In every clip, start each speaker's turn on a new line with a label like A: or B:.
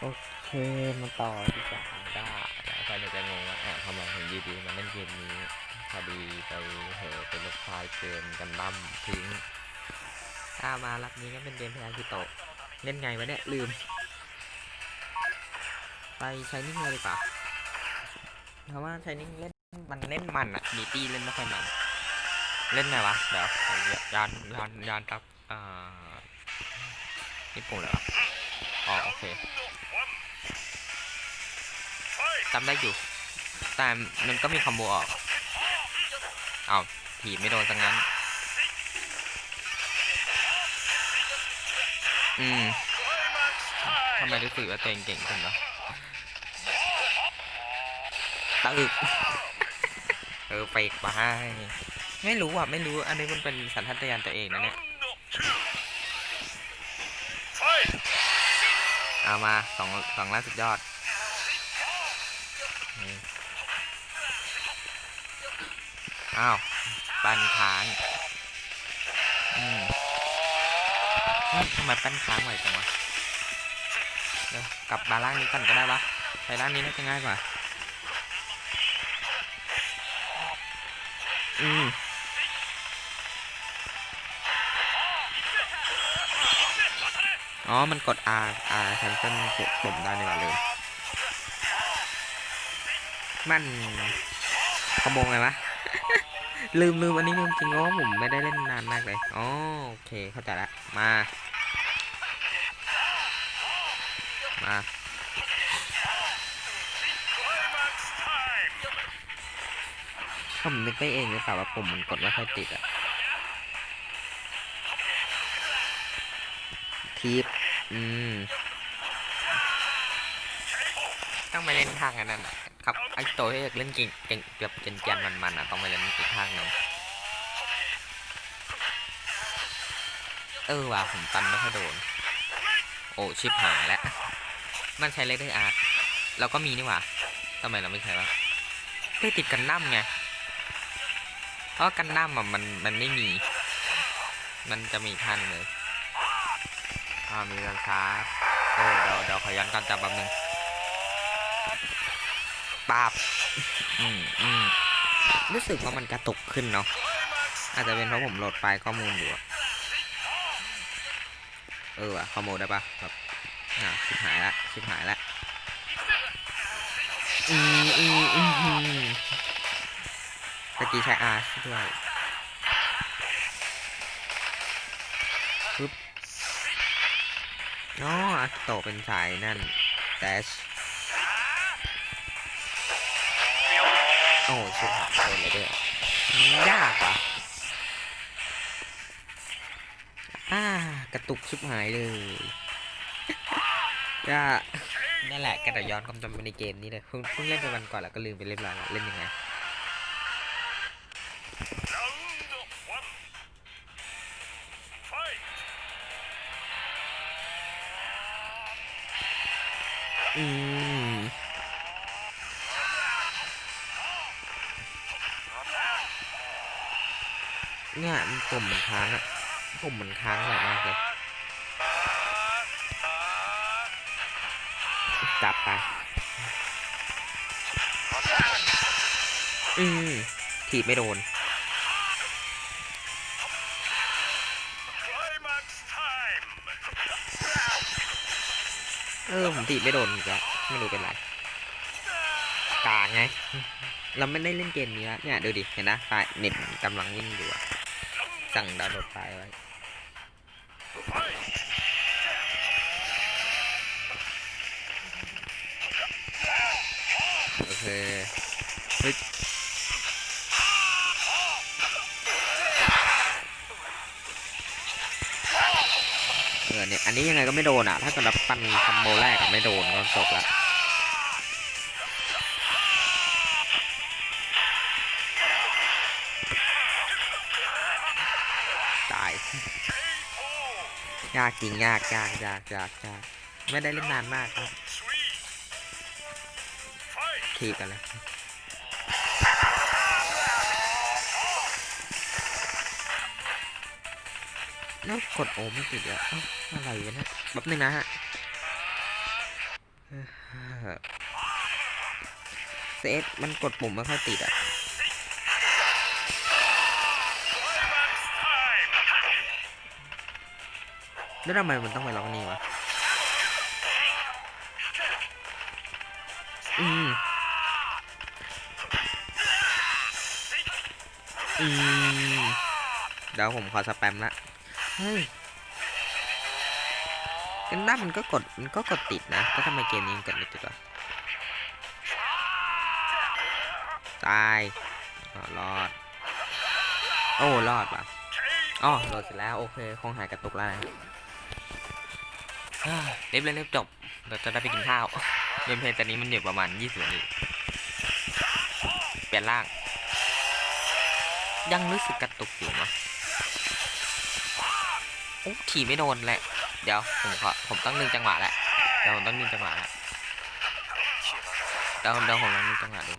A: โอเคมาต่อที่สามด้แล้วใครจะงงว่าอะทำไมถึงยูดีมาเล่นเกมนี้พอดีไปเหอะเป็นลูกพายเกมกันดั้มทิ้งถ้ามารับนี้ก็เป็นเกมพยาคิโตะเล่นไงวะเนี่ยลืม ไปใช้นิ่งเลยดีกว่าเพราะว่าใช้นิ่งเล่นมันเล่นมันอะมีตี้เล่นไม่ค่อยมัน เล่นไงวะเดี๋ยวยานยานยานกับอ่าญี่ปุ่นเหรออ๋อโอเค จำได้อยู่ แต่มันก็มีคอมโบออกเอาถีบไม่โดนสังงั้น อืมทำไมรู้สึกว่าตัวเองเก่งจังวะตึกเออไปไปไม่รู้อะ ไม่รู้ อันนี้มันเป็นสันทัดญาณตัวเองนะเนี่ยเอามาสองสองล้านสุดยอด อ้าวปั้นค้างอืมทำไมปั้นค้างไหวจังวะเดี๋ยวกลับมาล่างนี้ก่อนก็ได้ปะไปล่างนี้น่าจะง่ายกว่า อืมอ๋อ มันกด R R แคนเซิลปุ่มได้นี่หว่าเลย มันขโมงไงวะ ลืมลืมอันนี้ลืมจริงว่าผมไม่ได้เล่นนานมากเลยอ๋อโอเคเข้าใจละมา มา ผมนึกไปเองหรือเปล่าว่าปุ่มมันกดไม่ค่อยติดอะทีปอืม ต้องไปเล่นทางอันนั้นอะครับไอโตที่อยากเล่นเก่งเก่งแบบเจนๆมันๆอะ ทางหนึ่งเออว่ะผมตันไม่ค่อยโดน โอ้ชิบหายแล้ว มันใช้เลเดอร์อาร์ตเราก็มีนี่หว่าทำไมเราไม่ใช้วะไม่ติดกันน้ำไง เพราะกันน้ำอะมันมันไม่มี มันจะมีทันเลยอ่ามีการชาร์จเออเดี๋ยวเดี๋ยวขอย้อนการจับแป๊บนึงปาบอืมอืม รู้สึกว่ามันกระตุกขึ้นเนาะอาจจะเป็นเพราะผมโหลดไฟล์ข้อมูลอยู่เออว่ะข้อมูลได้ปะแบบอ่าชิบหายละชิบหายละอืมอืมอืมอืมตะกี้ใช้ R ด้วยปึ๊บอ๋ออาโตเป็นสายนั่น dash โอ้ชิบหายโดนเลยด้วยยากอะอ่ากระตุกชิบหายเลยยากนั่นแหละกระดย้อนความจำไปในเกมนี้เลยเพิ่งเพิ่งเล่นไปวันก่อนแล้วก็ลืมไปเรียบร้อยแล้วเล่นยังไงอืม เนี่ยมันผมมันค้างอะผมมันค้างหลายมากเลยจับไป อืมถีบไม่โดน เออผมถีบไม่โดนอีกแล้วไม่รู้เป็นไรกากไง เราไม่ได้เล่นเกมนี้แล้วเนี่ยดูดิ เห็นนะไฟเน็ตกำลังวิ่งอยู่อะ สั่งดาวน์โหลดไฟล์ไว้โอเคเฮ้ยเออเนี่ยอันนี้ยังไงก็ไม่โดนอะ ถ้าเกิดเราปันคอมโบแรกไม่โดนก็จบละากจริงยากยากยากยากยากไม่ได้เล่นนานมากครับทีกันเลยแล้วกดโอไม่ติดอะอะไรวะเนี่ยแป๊บนึงนะฮะเซตมันกดปุ่มไม่ค่อยติดอะ แล้วทำไมมันต้องไปล็อกนี่วะ อืมอืมเดี๋ยวผมขอสแปมละ เฮ้ยกันด้ามันก็กด มันก็กดติดนะ ก็ทำไมเกมนี้มันกดไม่ติดวะตายอ๋อรอด โอ้ รอดว่ะอ๋อโหลดเสร็จแล้ว โอเค คงหายกระตุกแล้วนะ เฮ้ยเรียบเลยเรียบจบเดี๋ยวจะได้ไปกินข้าวเกมเพลย์ตอนนี้มันอยู่ประมาณ20นาทีเปลี่ยนร่าง ยังรู้สึกกระตุกอยู่นะโอ้ขี่ไม่โดนแหละ เดี๋ยวผมขอผมต้องนึงจังหวะแหละเดี๋ยวผมต้องนึงจังหวะแหละเดี๋ยวเดี๋ยวผมลองนึงจังหวะดู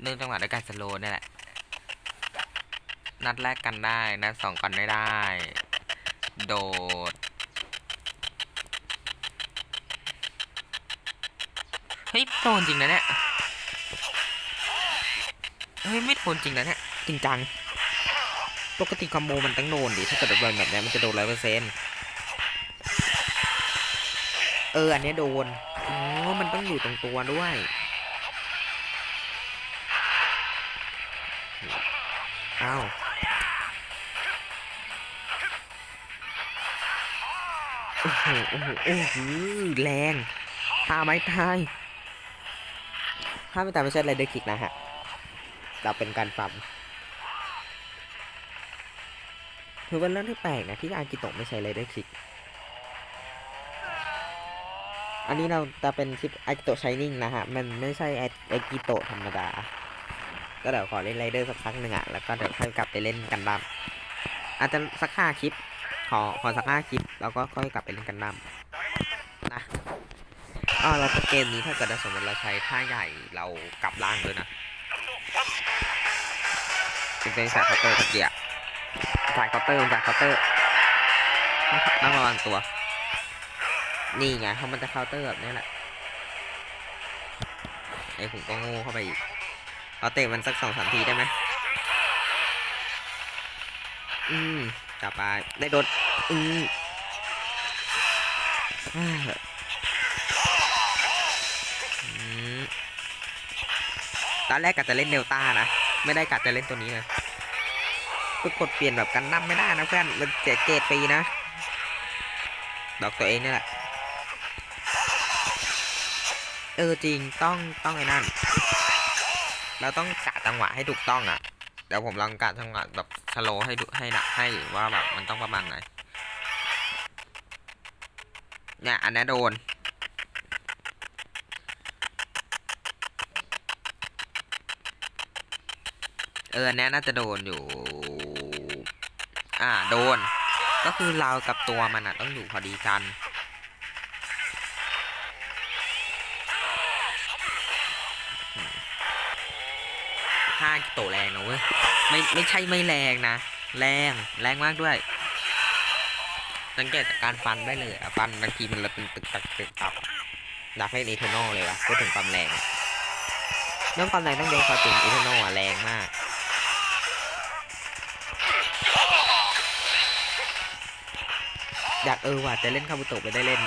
A: เนื่องจังหวะด้วยการสโลว์นี่แหละ นัดแรกกันได้ นัดสองกันไม่ได้ โดด ฮ้ยโดนจริงนะเนี่ยเฮ้ยไม่โดนจริงนะเนี่ยจริงจังปกติคอมโบมันต้องโดนดิถ้าเกิดโดนแบบเนี้ยมันจะโดนร้อยเปอร์เซ็นต์เอออันเนี้ยโดนอ๋อมันต้องอยู่ตรงตัวด้วยอ้าวโอ้โหโอ้โหแรงทาไม้ตาย ถ้าไม่ตายไม่ใช่ไรเดอร์คิกนะฮะ เราเป็นการฟัมถือเป็นเรื่องที่แปลกนะที่อากิโตะไม่ใช่ไรเดอร์คิก อันนี้เราจะเป็นคลิปอากิโตะชายนิ่งนะฮะ มันไม่ใช่อากิโตะธรรมดา ก็เดี๋ยวขอเล่นไรเดอร์สักพักหนึ่งอะแล้วก็เดี๋ยวค่อยกลับไปเล่นกันดั้มอาจจะสักห้าคลิป ขอขอสักห้าคลิป แล้วก็ค่อยกลับไปเล่นกันดั้ม อ๋อแล้วก็เกมนี้ถ้าเกิดสมมติเราใช้ท่าใหญ่เรากลับล่างด้วยนะเป็นเป็นสายเคาน์เตอร์ตะเกียบสายเคาน์เตอร์สายเคาน์เตอร์ต้องระวังตัว นี่ไงเพรามันจะเคาน์เตอร์แบบนี้แหละไอ้ผมก็โง่เข้าไปอีกเอาเตะมันสักสองสามทีได้ไหมอืมกลับไปได้โดนอืม ตอนแรกกะจะเล่นเดลต้านะ ไม่ได้กะจะเล่นตัวนี้นะก็กดเปลี่ยนแบบกันนับไม่ได้นะเพื่อน มันเสียเกรดฟรีนะ ดอกตัวเองนี่แหละ เออจริงต้องต้องไอ้นั่น เราต้องกะจังหวะให้ถูกต้องอะ เดี๋ยวผมลองกะจังหวะแบบสโลให้ดูให้หนะให้ว่าแบบมันต้องประมาณไหนเนี่ยอันนี้โดน เอออันนี้น่าจะโดนอยู่ อ่า โดน ก็คือเรากับตัวมันอะต้องอยู่พอดีกัน ห้ากิโตแรงนะเว้ย ไม่ไม่ใช่ไม่แรงนะ แรง แรงมากด้วยสังเกตจากการฟันได้เลยอะฟันบางทีมันระตึงตึกตักตึกตับอยากเล่นอีเทอร์นอลเลยวะพูดถึงความแรงเรื่องความแรงต้องยกความจริงอีเทอร์นอลอะแรงมาก อยากเออว่ะจะเล่นคาบุโตะไปได้เล่น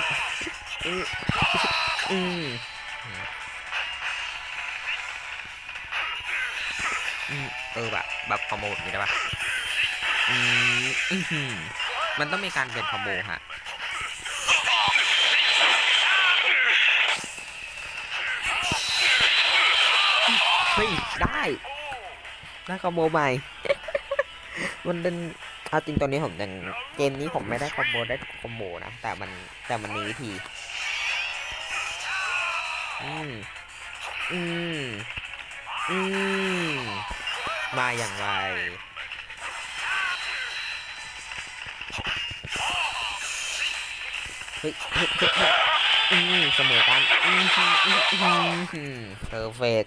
A: อืมอืมอืมเออแบบแบบคอมโบแบบนี้ได้ปะอืมอื้อหือมันต้องมีการเปลี่ยนคอมโบฮะเฮ้ยได้ได้คอมโบใหม่ มันเป็น เอาจริงตอนนี้ผมยังเกมนี้ผมไม่ได้คอมโบได้คอมโบนะแต่มันแต่มันมีวิธี อืมอืมอืมมาอย่างไรเฮ้ยเฮ้ยเฮ้ยเฮ้ยอืมเสมอกันอืมอืมอืมเพอร์เฟก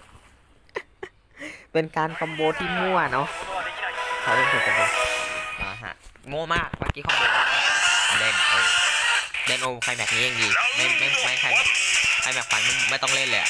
A: เป็นการคอมโบที่มั่วเนาะเขาเป็นคนคอมโบ มาฮะโง่มากเมื่อกี้คอมโบเล่นโออเล่นโอใครแม็กนี้ยังดีไม่ไม่ไม่ใครใครแม็กไฟไม่ไม่ต้องเล่นเลย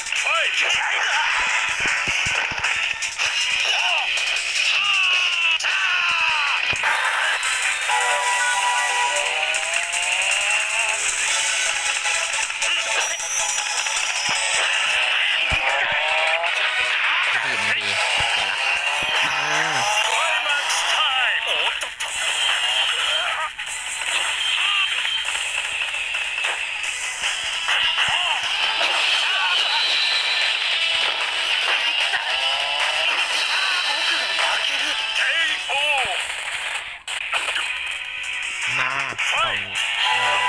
A: เอ่อ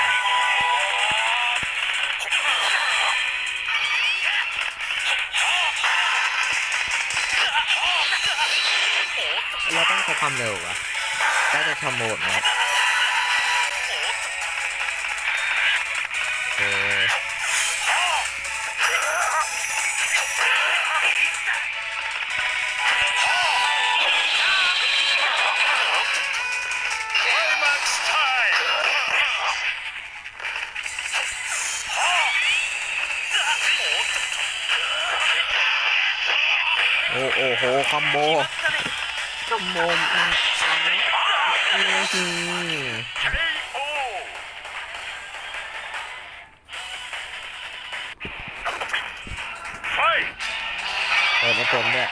A: เราต้องใช้ความเร็วอะได้จะทำโหมดนะครับ โอ้โอ้โหคอมโบคอมโบมันทำแล้วอื้อหือเปิดมาผมด้วย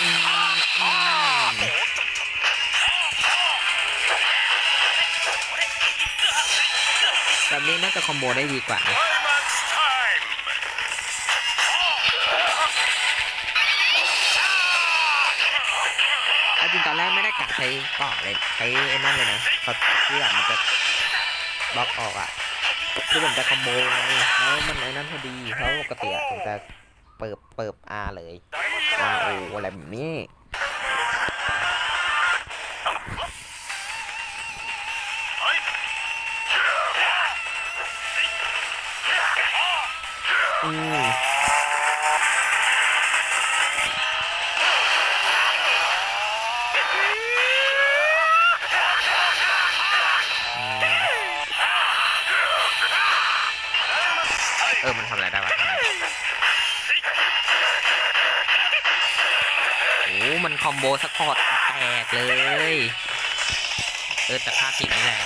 A: อืมอืมแบบนี้น่าจะคอมโบได้ดีกว่านะ ใช้เกาะเลยใช้ไอ้นั่นเลยนะเพราที่แบบมันจะบล็อกออกอะคือผมจะคอมโบไงแล้วมันไอ้นั่นพอดีเพราะปกติผมจะเปิดเปิด R เลย R O อะไรแบบนี้อืม บสปอร์ตแตกเลย เออแต่ภาพผิดนี่แหละ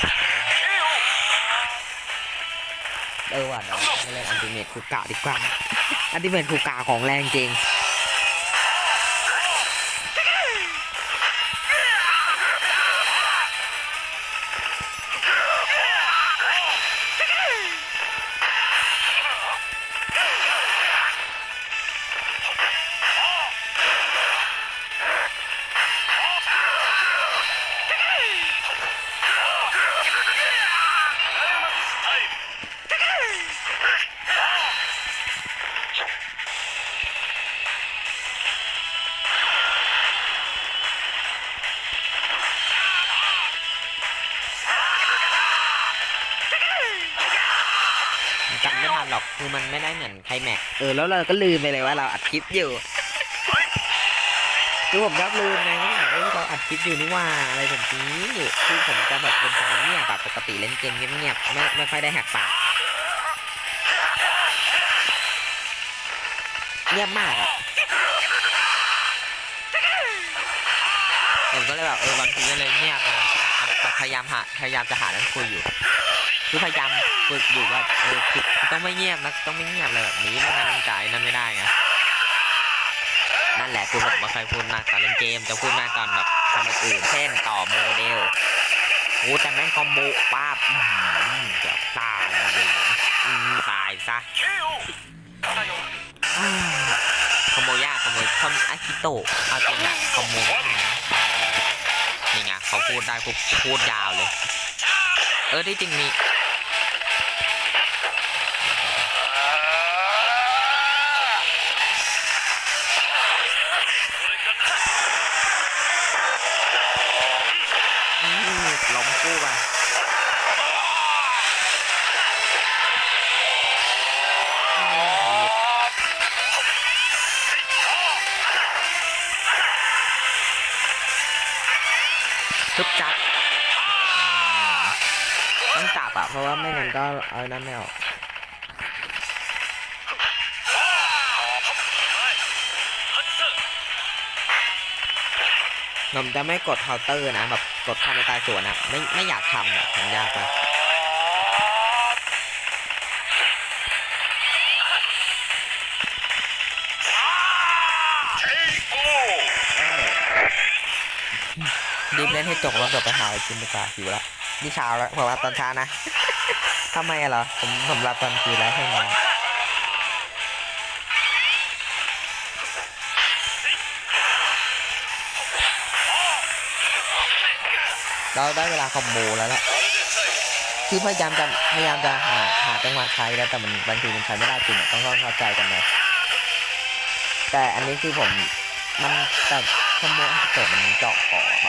A: เออว่ะเดี๋ยวไม่เล่นอันติเมทคูกะดีกว่าอันติเมทคูกะของแรงจริง อกคือมันไม่ได้เหมือนไคลแม็กซ์เออแล้วเราก็ลืมไปเลยว่าเราอัดคลิปอยู่คือผมชอบลืมไงว่าเออเราอัดคลิปอยู่นี่ว่าอะไรแบบนี้คือผมจะแบบเป็นสายเงียบแบบปกติเล่นเกมเงียบๆไม่ไม่ค่อยได้แหกปากเงียบมากอะผมก็เลยแบบเออบางทีก็เลยเงียบนะแต่พยายามหาพยายามจะหาเรื่องคุยอยู่ คือพยายามฝึกอยู่ว่าเออคือต้องไม่เงียบนะต้องไม่เงียบเลยแบบนี้ไม่งั้นจ่ายนั่นไม่ได้ไงนั่นแหละคือผมไม่เคยพูดมากตอนเล่นเกมจะพูดมากตอนแบบทำอย่างอื่นเช่นต่อโมเดลโอ้แต่แม่งคอมโบป้าบเกือบตายเลยตายซะคอมโบยากคอมโบคอมอากิโตะเอาจริงอะคอมโบนะนี่ไงเขาพูดได้พูดพูดยาวเลย เออที่จริงมี ทุบจับต้องจับอะ เพราะว่าไม่งั้นก็เอานั่นไม่ออกผมจะไม่กดเคาน์เตอร์นะแบบกดเข้าในตายสวนอะไม่ไม่อยากทำอะทำยากไป รีบเล่นให้จบแล้วเดี๋ยวไปหาอะไรกินดีกว่าหิวละนี่เช้าแล้วผมรับตอนเช้านะทำไมอะเหรอผมผมรับตอนคืนแล้วใช่ไหมเราได้เวลาคอมโบแล้วแหละคือพยายามจะพยายามจะหาหาจังหวะใช้แล้วแต่มันบางทีมันใช้ไม่ได้จริงต้องต้องเข้าใจกันนะแต่อันนี้คือผมมันแต่คอมโบอันเกิดมันเจาะก่อ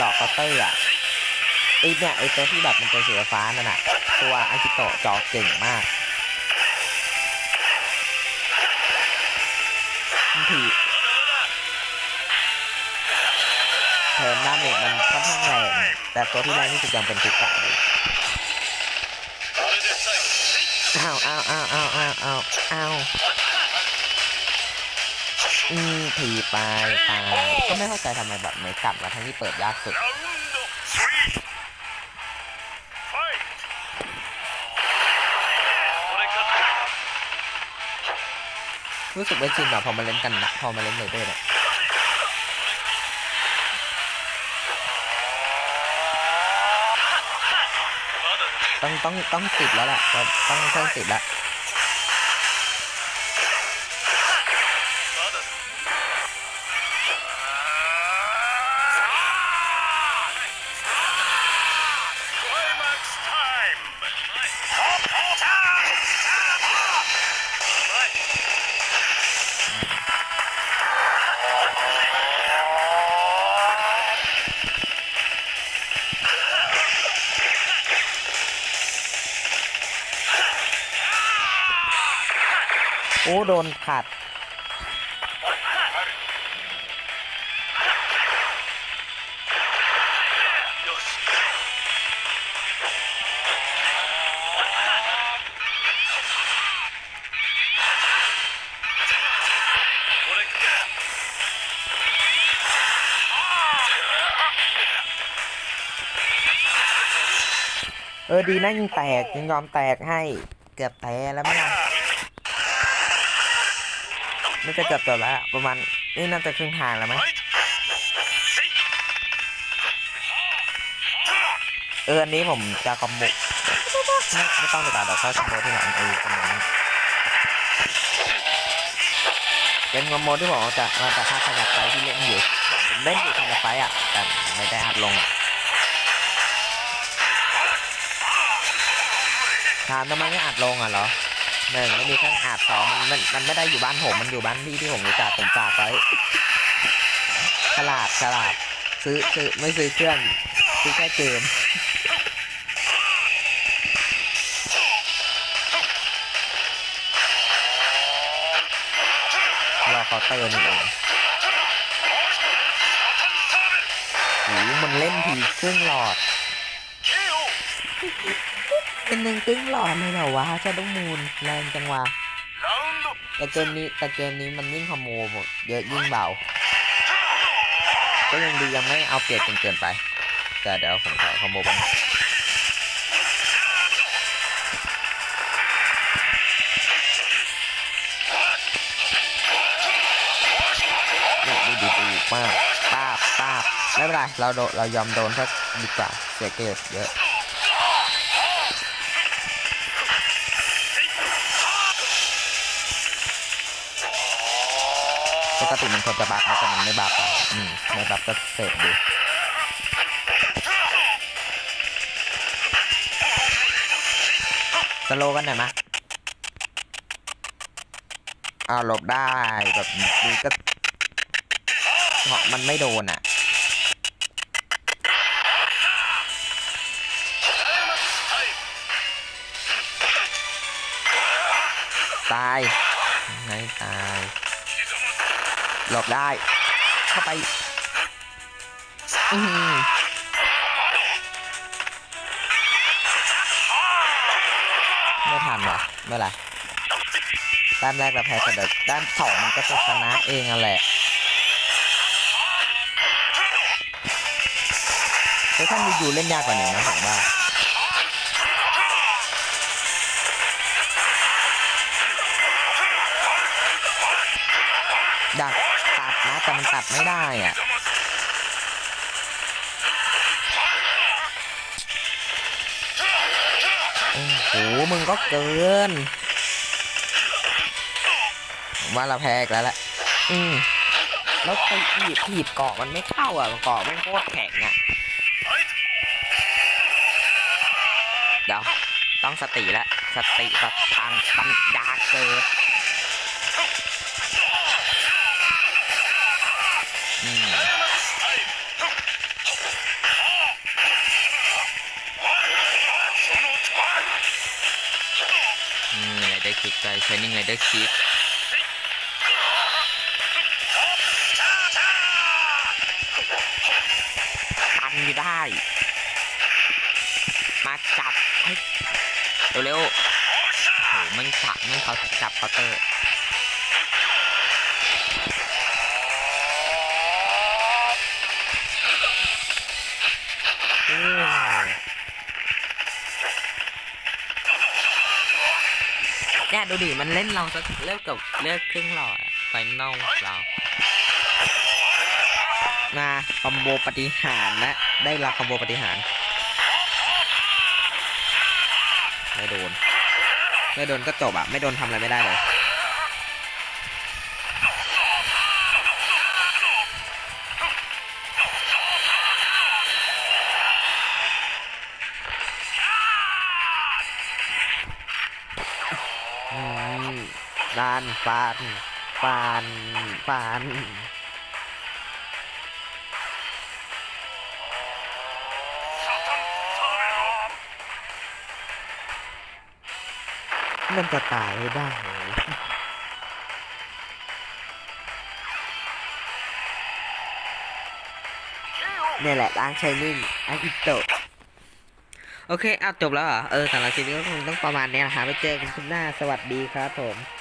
A: เจาะเคาน์เตอร์อะไอเนี่ยไอตัวที่แบบมันเป็นสีฟ้านั่นน่ะตัวอากิโตะเจาะเก่งมากบางทีเทิร์นาเมจมันค่อนข้างแรงแต่ตัวที่แรงที่สุดยังเป็นคุกกะอยู่อ้าวอ้าวอ้าวอ้าวอ้าวอ้าว อืมผีไปตายก็ไม่เข้าใจทำไมแบบไม่กลับแล้วทั้งที่เปิดยากสุดรู้สึกไม่าจริงแบบพอมาเล่นกันนะพอมาเล่นเลยด้วยเนี่ยต้องต้องต้องติดแล้วแหละต้องต้องติดแล้ว ดนขัด เออดีนะยังแตกยังยอมแตกให้ เกือบแตกแล้วมั้ง น่าจะเกือบจบแล้ว ประมาณนี่น่าจะครึ่งทางแล้ว
B: ไหม
A: เอออันนี้ผมจะคอมบุไม่ต้องไปดตามดอกเข้าคอมโบที่ไหนเออคอมโบนั้เป็นคอมโบที่ผมจะมาแต่กภาขนาดไฟที่เล่นอยู่เล่นอยู่ขนาดไฟอะแต่ไม่ได้อัดลงถามทำไมไม่อัดลงอะเหรอ หนึ่งไม่มีเครื่องอัดสองมันมันมันไม่ได้อยู่บ้านผมมันอยู่บ้านพี่ที่ผมรู้จักผมฝากไว้ฉลาดฉลาดซื้อซื้อไม่ซื้อเครื่องซื้อแค่เกมรอเคาเตอนี่เองโอ้โหมันเล่นทีครึ่งหลอด กึ้งตึ้งหล่อเลยเหรอวะชาดมูลแรงจังวะแต่เกมนี้แต่เกมนี้มันยิ่งขโมยหเยอะยิ่งเบา ก็ยังดียังไม่เอาเปรียบจนเกินไป แต่เดี๋ยวผมขอขโมยกันดูดีดูมากป้าป้าไม่เป็นไรเราโดเรายอมโดนสักดีกว่าเสียเกตเยอะ ปกติมันควรจะบัฟนะแต่มันไม่บัฟอะอืมไม่บัฟก็เสพดูสโลกันหน่อยมะอ้าวหลบได้แบบดูก็เพราะมันไม่โดนอะตายไม่ตาย หลบได้ เข้าไปมไม่ทันหรอเมื่อไรด้านแรกเราแพ้แต่เดด้านสองมันก็จะชนะเองอะแหละเซสท่านอยู่เล่นยากกว่านี้นะผมว่า แต่มันตัดไม่ได้อะโอ้โหมึงก็เกินมว่าเราแพ้แล้วแหละอืมแล้วไปถีบถีบเกาะมันไม่เข้าอะเกาะมันโคตรแข็งอะเดี๋ยวต้องสติแล้วสติกับทางปัญญาเกิด ไรเดอร์คิกไปเชนนิ่งไรเดอร์คิกทันอยู่ได้ มาจับเร็วๆโหมันจับมันเขาจับเคาน์เตอร์ ดูดิ มันเล่นเราสักเลิกกับเลิกครึ่งหลอดไฟนอลเรา มาคอมโบปฏิหารนะ ได้รับคอมโบปฏิหารไม่โดน ไม่โดนก็จบอะไม่โดนทำอะไรไม่ได้เลย ฟานฟานฟานฟานมันจะตายไม่ได้เลยนี่แหละร้านชายนิ่งอากิโตะโอเคเอาจบแล้วเหรอ เออสำหรับคลิปนี้ก็คงต้องประมาณนี้นะฮะไปเจอกันคลิปหน้า สวัสดีครับผม